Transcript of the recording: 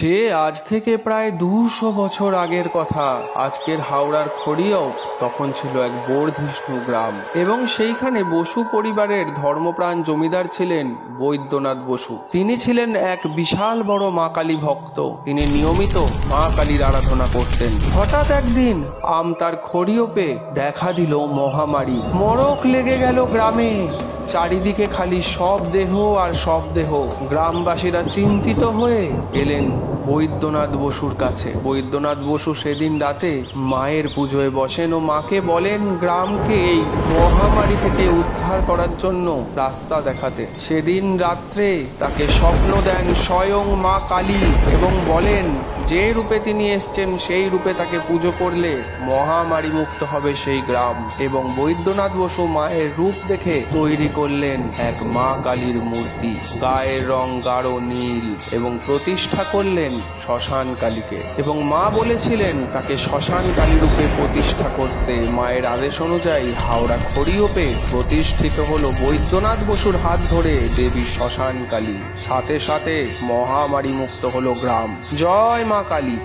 সে আজ থেকে প্রায় দুশো বছর আগের কথা। আজকের হাওড়ার খড়িয়াও তখন ছিল এক বর্ধিষ্ণু গ্রাম। এবং সেইখানে বসু পরিবারের ধর্মপ্রাণ জমিদার ছিলেন বৈদ্যনাথ বসু। তিনি ছিলেন এক বিশাল বড় মা কালী ভক্ত। তিনি নিয়মিত মা কালীর আরাধনা করতেন। হঠাৎ একদিন আম তার খড়িও পেয়ে দেখা দিল মহামারী। মরক লেগে গেল গ্রামে। চারিদিকে খালি সব দেহ আর সব দেহ। গ্রামবাসীরা চিন্তিত হয়ে এলেন বৈদ্যনাথ বসুর কাছে। বৈদ্যনাথ বসু সেদিন রাতে মায়ের পুজোয় বসেন ও মাকে বলেন, গ্রামকে এই মহামারী থেকে উদ্ধার করার জন্য রাস্তা দেখাতে। সেদিন রাত্রে তাকে স্বপ্ন দেন স্বয়ং মা কালী এবং বলেন যে রূপে তিনি এসছেন, সেই রূপে তাকে পুজো করলে মহামারী মুক্ত হবে সেই গ্রাম এবং বৈদ্যনাথ বসু মায়ের রূপ দেখে তৈরি করলেন এক মা কালীর মূর্তি। গায়ের রং গাঢ় নীল এবং প্রতিষ্ঠা করলেন শ্মশান কালীকে এবং মা বলেছিলেন, তাকে শ্মশান কালী রূপে প্রতিষ্ঠা করতে মায়ের আদেশ অনুযায়ী হাওড়া খড়িওপে প্রতিষ্ঠিত হল বৈদ্যনাথ বসুর হাত ধরে দেবী শ্মশান কালী। সাথে সাথে মহামারী মুক্ত হলো গ্রাম। জয় মা কালী